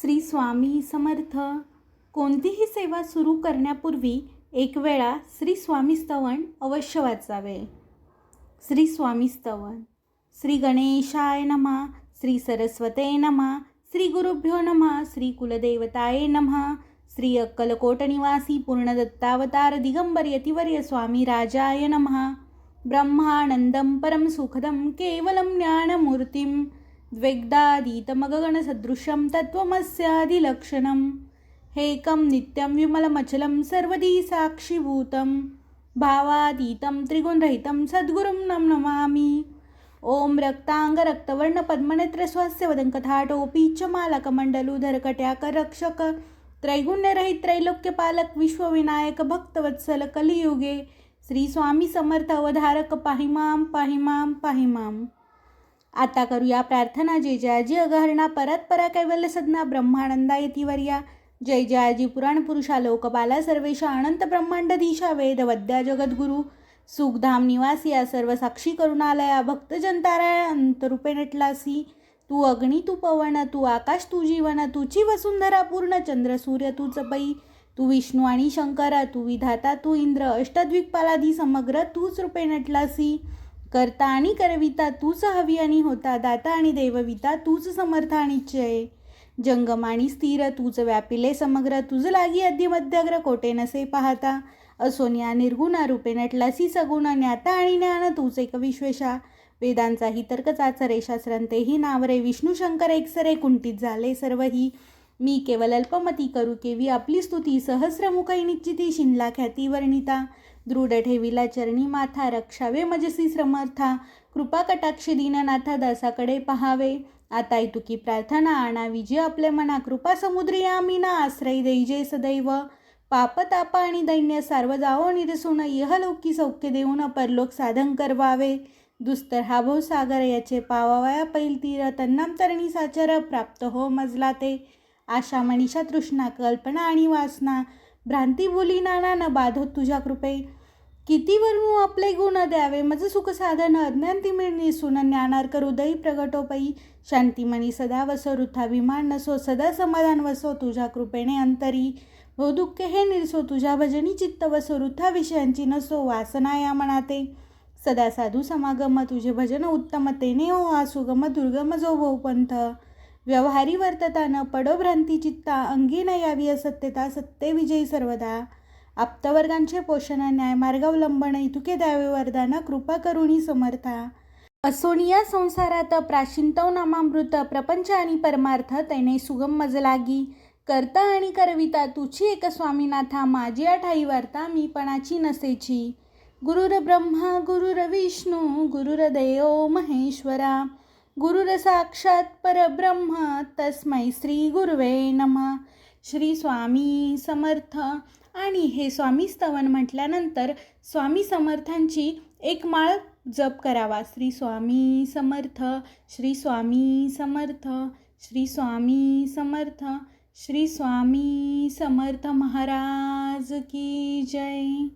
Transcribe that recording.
श्री स्वामी समर्थ. कोणतीही सेवा सुरू करण्यापूर्वी एक वेळा श्री स्वामी स्तवन अवश्य वाचावे. श्री स्वामी स्तवन. श्री गणेशाय नमः. श्री सरस्वते नमः. श्री गुरुभ्यो नमः. श्री कुलदेवताये नमः. श्री अक्कलकोट निवासी पूर्णदत्तावतार दिगंबर यतिवर्य स्वामी राजाय नमः. ब्रह्मानंदं परं सुखदं केवलं ज्ञानमूर्तिं द्वेग्दादीतमगगणसदृशं तत्त्वमस्यादिलक्षणं। हेकं नित्यं विमलमचलं सर्वदी साक्षीभूतं। भावातीतं त्रिगुणरहितं सद्गुरुं नं नमामि। ॐ रक्ताङ्गरक्तवर्णपद्मनेत्रस्वस्य वदङ्कथाटोपी च मालकमण्डलुधरकट्याकरक्षक त्रैगुण्यरहित त्रैलोक्यपालक विश्वविनायक भक्तवत्सल कलियुगे। श्रीस्वामी समर्थ अवधारक पाहिमाम पाहिमाम पाहिमाम आता करूया प्रार्थना जय जयाजी अगहरणा परत परा कैवल्य सदना ब्रह्मानंदा यतिवर्या जय जयाजी पुराण पुरुषा लोकपाला सर्वेशा अनंत ब्रह्मांडधीशा वेद वद्या जगद्गुरु। सुखधाम निवासी या सर्व साक्षी करुणालया भक्तजनतारा अंतरूपे नटलासी। तू अग्नी तू पवन तू आकाश तू जीवन तुची वसुंधरा पूर्ण चंद्र सूर्य तू चपई तू विष्णू आणि शंकर तू विधाता तू इंद्र अष्टद्विकपालाधी समग्र तूच रूपे नटलासी। करता आणि करविता तूच हवी आणि होता दाता आणि देवविता तूच समर्थ आणि जय जंगम आणि स्थिर तूच व्यापिले समग्र तुझ लागी अध्यमध्यग्र कोटे नसे पाहता. असोनिया निर्गुण रूपे नटलासी सगुण ज्ञाता आणि ज्ञान तूच एक विश्वेशा. वेदांचाही तर्क चाचरे शास्त्रांतेही नावरे विष्णू शंकर एकसरे कुंठित झाले सर्वही मी केवल अल्पमती करू केवी आपली स्तुती. सहस्रमुखई निश्चिती शिनला ख्याती वर्णिता. दृढ ठेविला चरणी माथा रक्षावे मजसी समर्था. कृपा कटाक्षी दीननाथा दासाकडे पहावे. आता तुकी प्रार्थना आणावी जे आपल्या मना. कृपा समुद्री आमीना आश्रय दैजे सदैव. पाप ताप आणि दैन्य सार्व जावो निरसून. इहलौकी सौख्य देऊन परलोक साधन करवावे. दुस्तर हा भव सागर याचे पावावया पैल तीर तन्नाम तरणी साचर प्राप्त हो मजला ते आशा मनीषा तृष्णा कल्पना आणि वासना. भ्रांती बोली नाना न बाधो तुझ्या कृपे किती वर्णू आपले गुण द्यावे? मज सुख साधन अज्ञान ती मिळणी सुन ज्ञानार्क हृदयी प्रगटोपई शांतिमनी सदा वसो ऋथाभिमान नसो सदा समाधान वसो तुझ्या कृपेने अंतरी. भो दुःख हे निरसो तुझ्या भजनी चित्त वसो ऋथा विषयांची नसो वासना या मनाते. सदा साधू समागम तुझे भजन उत्तम तेने हो आसुगम सुगम दुर्गम जो भो पंथ व्यवहारी वर्ततानं पडोभ्रांती चित्ता अंगी न यावी असत्यता सत्तेविजयी सर्वदा. आप्तवर्गांचे पोषण न्याय मार्गावलंबन इतुके द्यावे वरदान कृपा करुणी समर्था. असोनिया संसारात प्राशिंतव नामामृत प्रपंच आणि परमार्थ तैने सुगम मजलागी. करता आणि करविता तुझी एक स्वामीनाथा माझी आठाई वार्ता मी पणाची नसेची. गुरुर ब्रह्मा गुरुर विष्णू गुरुर देव महेश्वरा. गुरुरसाक्षात परब्रह्म तस्मै श्री गुरुवे नमः. श्री स्वामी समर्थ. आणि हे स्वामी स्तवन म्हटल्यानंतर स्वामी समर्थांची एक माळ जप करावा. श्री स्वामी समर्थ. श्री स्वामी समर्थ. श्री स्वामी समर्थ. श्री स्वामी समर्थ महाराज की जय.